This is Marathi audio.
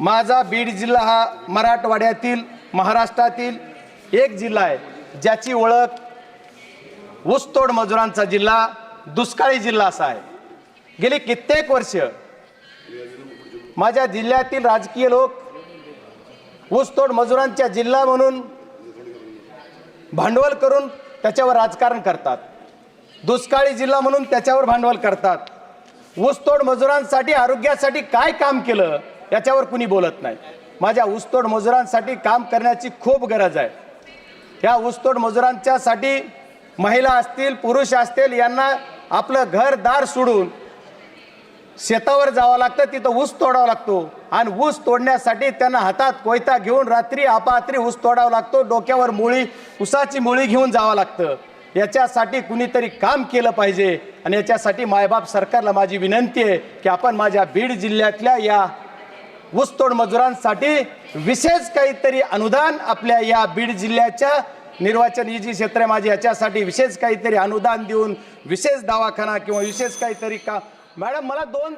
माझा बीड जिल्हा हा मराठवाड्यातील महाराष्ट्रातील एक जिल्हा आहे ज्याची ओळख ऊसतोड मजुरांचा जिल्हा दुष्काळी जिल्हा असा आहे. गेली कित्येक वर्ष माझ्या जिल्ह्यातील राजकीय लोक ऊसतोड मजुरांच्या जिल्हा म्हणून भांडवल करून त्याच्यावर राजकारण करतात. दुष्काळी जिल्हा म्हणून त्याच्यावर भांडवल करतात. ऊसतोड मजुरांसाठी आरोग्यासाठी काय काम केलं? याच्यावर कुणी बोलत नाही. माझ्या ऊसतोड मजुरांसाठी काम करण्याची खूप गरज आहे. या ऊसतोड मजुरांच्यासाठी महिला असतील पुरुष असतील यांना आपलं घरदार सोडून शेतावर जावं लागतं तिथं ऊस तोडावा लागतो. आणि ऊस तोडण्यासाठी त्यांना हातात कोयता घेऊन रात्री अपात्री ऊस तोडावा लागतो डोक्यावर मुळी ऊसाची मुळी घेऊन जावं लागतं. याच्यासाठी कुणीतरी काम केलं पाहिजे. आणि याच्यासाठी मायबाप सरकारला माझी विनंती आहे की आपण माझ्या बीड जिल्ह्यातल्या या ऊसतोड मजुरांसाठी विशेष काहीतरी अनुदान आपल्या या बीड जिल्ह्याच्या निर्वाचन ही जी क्षेत्र आहे माझी याच्यासाठी विशेष काहीतरी अनुदान देऊन विशेष दवाखाना किंवा विशेष काहीतरी का मॅडम मला दोन